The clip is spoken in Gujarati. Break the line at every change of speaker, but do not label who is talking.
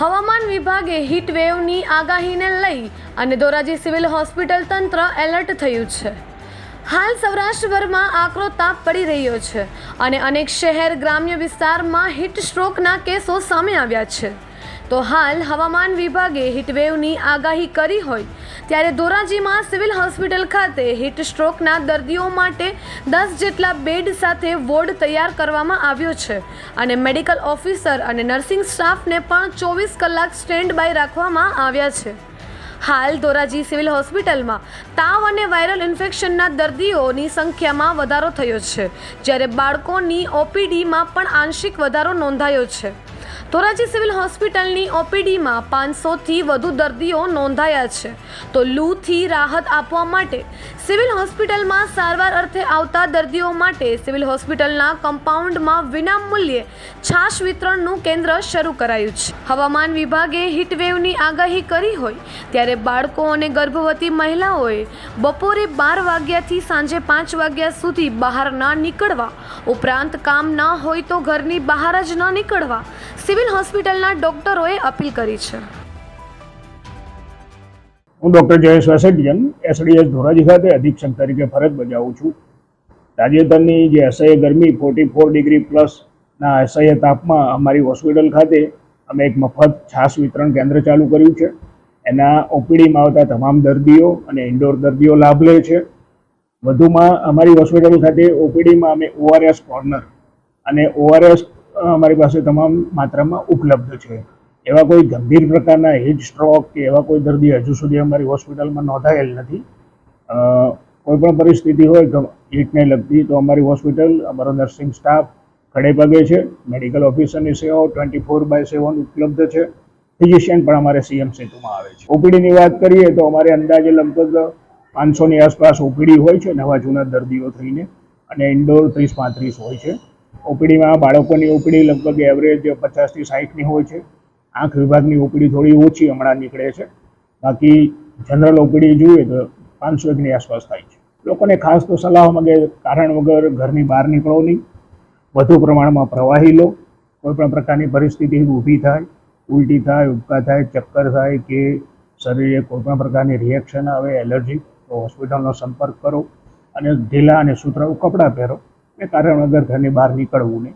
હવામાન વિભાગે હીટ વેવની આગાહીને લઈ અને ધોરાજી સિવિલ હોસ્પિટલ તંત્ર એલર્ટ થયું છે. હાલ સૌરાષ્ટ્રભરમાં આકરો તાપ પડી રહ્યો છે અને અનેક શહેર, ગ્રામ્ય વિસ્તારમાં હીટ સ્ટ્રોકના કેસો સામે આવ્યા છે. તો હાલ હવામાન વિભાગે હીટવેવની આગાહી કરી હોય ત્યારે ધોરાજીમાં સિવિલ હોસ્પિટલ ખાતે હીટ સ્ટ્રોકના દર્દીઓ માટે દસ જેટલા બેડ સાથે વોર્ડ તૈયાર કરવામાં આવ્યો છે અને મેડિકલ ઓફિસર અને નર્સિંગ સ્ટાફને પણ ચોવીસ કલાક સ્ટેન્ડ બાય રાખવામાં આવ્યા છે. હાલ ધોરાજી સિવિલ હોસ્પિટલમાં તાવ અને વાયરલ ઇન્ફેક્શનના દર્દીઓની સંખ્યામાં વધારો થયો છે, જ્યારે બાળકોની ઓપીડીમાં પણ આંશિક વધારો નોંધાયો છે. ધોરાજી સિવિલ હોસ્પિટલની ઓપીડીમાં પાંચસોથી વધુ દર્દીઓ નોંધાયા છે. તો લૂથી રાહત આપવા માટે સિવિલ હોસ્પિટલમાં સારવાર અર્થે આવતા દર્દીઓ માટે સિવિલ હોસ્પિટલના કમ્પાઉન્ડમાં વિનામૂલ્યે છાશ વિતરણનું કેન્દ્ર શરૂ કરાયું છે. હવામાન વિભાગે હીટવેવની આગાહી કરી હોય ત્યારે બાળકો અને ગર્ભવતી મહિલાઓએ બપોરે બાર વાગ્યાથી સાંજે પાંચ વાગ્યા સુધી બહાર ન નીકળવા, ઉપરાંત કામ ન હોય તો ઘરની બહાર જ ન નીકળવા સિવિલ હોસ્પિટલના ડોક્ટરોએ અપીલ કરી છે.
હું ડૉક્ટર જયેશ વાસેટિયન એસડીએસ ધોરાજી ખાતે અધિક્ષક તરીકે ફરજ બજાવું છું. તાજેતરની જે અસહ્ય ગરમી ફોર્ટી ફોર ડિગ્રી પ્લસના અસહ્ય તાપમાં અમારી હોસ્પિટલ ખાતે અમે એક મફત છાશ વિતરણ કેન્દ્ર ચાલુ કર્યું છે. એના ઓપીડીમાં આવતા તમામ દર્દીઓ અને ઇન્ડોર દર્દીઓ લાભ લે છે. વધુમાં અમારી હોસ્પિટલ ખાતે ઓપીડીમાં અમે ઓઆરએસ કોર્નર અને ઓઆરએસ અમારી પાસે તમામ માત્રામાં ઉપલબ્ધ છે. એવા કોઈ ગંભીર પ્રકારના હેજ સ્ટ્રોક કે એવા કોઈ દર્દી હજુ સુધી અમારી હોસ્પિટલમાં નોંધાયેલ નથી. કોઈ પણ પરિસ્થિતિ હોય હીટને લગતી તો અમારી હોસ્પિટલ, અમારો નર્સિંગ સ્ટાફ ખડે પગે છે. મેડિકલ ઓફિસરની સેવાઓ ટ્વેન્ટી ફોર બાય સેવન ઉપલબ્ધ છે. ફિઝિશિયન પણ અમારે સીએમ સેતુમાં આવે છે. ઓપીડીની વાત કરીએ તો અમારે અંદાજે લગભગ પાંચસોની આસપાસ ઓપીડી હોય છે, નવા જૂના દર્દીઓ થઈને. અને ઇન્ડોર ત્રીસ પાંત્રીસ હોય છે. ઓપીડીમાં બાળકોની ઓપીડી લગભગ એવરેજ પચાસથી સાઠની હોય છે. આંખ વિભાગની ઓપીડી થોડી ઓછી હમણાં નીકળે છે. બાકી જનરલ ઓપીડી જોઈએ તો પાંચસો એકની આસપાસ થાય છે. લોકોને ખાસ તો સલાહ મગે કારણ વગર ઘરની બહાર નીકળો નહીં. વધુ પ્રમાણમાં પ્રવાહી લો. કોઈ પણ પ્રકારની પરિસ્થિતિ ઊભી થાય, ઉલટી થાય, ઉબકા થાય, ચક્કર થાય કે શરીરે કોઈ પણ પ્રકારની રિએક્શન આવે એલર્જી તો હોસ્પિટલનો સંપર્ક કરો અને ઢીલા અને સુતરાઉ કપડાં પહેરો. એ કારણ વગર ઘરની બહાર નીકળવું નહીં.